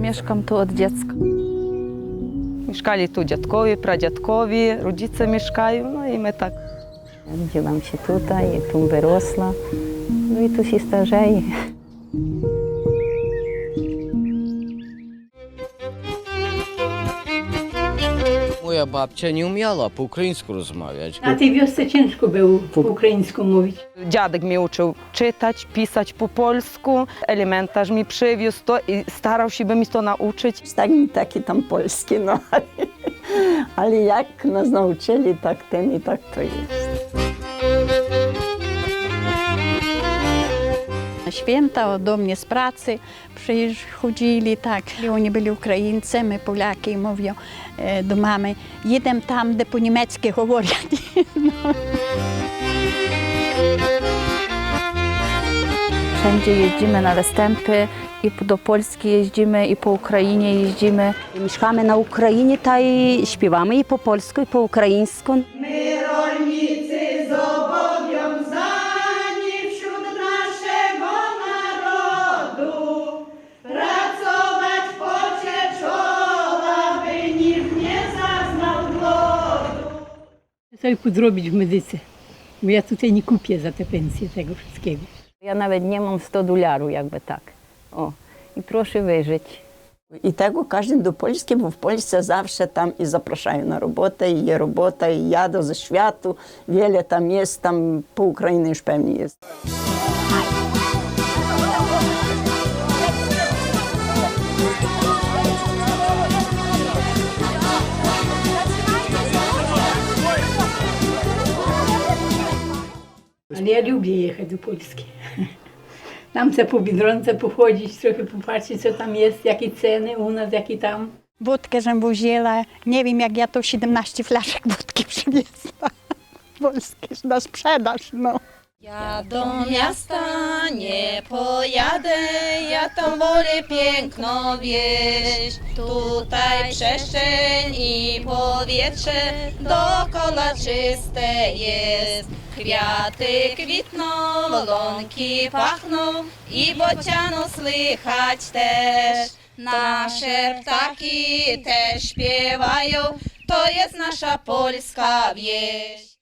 Mieszkam tu od dziecka. Mieszkali tu dziadkowie, pradziadkowie, rodzice mieszkają, no i my tak. Rodziłam się tutaj, tu wyrosła. No i tu się starzeję. babcia nie umiała po ukraińsku rozmawiać. Na tej wiosce ciężko było po ukraińsku mówić. Dziadek mnie uczył czytać, pisać po polsku. Elementarz mi przywiózł to i starał się by mi to nauczyć. Tak i taki tam polski, no ale, ale jak nas nauczyli, tak ten i tak to jest. święta do mnie z pracy przychodzili, tak. I Oni byli Українці, ми поляки, і mówią e, do mamy, їдемо там, де по-німецьки говорять. Wszędzie jeździmy na występy i do Polski jeździmy, i po Ukrainie jeździmy. Mieszkamy na Україні та й співаємо і по польську, і по українську. Coś podrobić w medyce, bo ja tutaj nie kupię za te pensje tego wszystkiego. Ja nawet nie mam 100 dolarów, jakby tak. O, i proszę wyżyć. I tego każdy do Polski, bo w Polsce zawsze tam i zapraszają na robotę, i jest robota, i jadą ze światu. Wiele tam jest, tam po Ukrainie już pewnie jest. Ale ja lubię jechać do Polski. Tam chcę po Biedronce pochodzić, trochę popatrzeć, co tam jest, jakie ceny u nas, jakie tam. Wódkę żem woziła, nie wiem jak ja to 17 flaszek wódki przywiezła. Polskie na sprzedaż, no. Ja do miasta nie pojadę, ja tam wolę piękno wieść. Tutaj przestrzeń i powietrze dokoła czyste jest. Kwiaty kwitną, łąki pachną i bocianu słychać też. Nasze ptaki też śpiewają, to jest nasza polska wieś.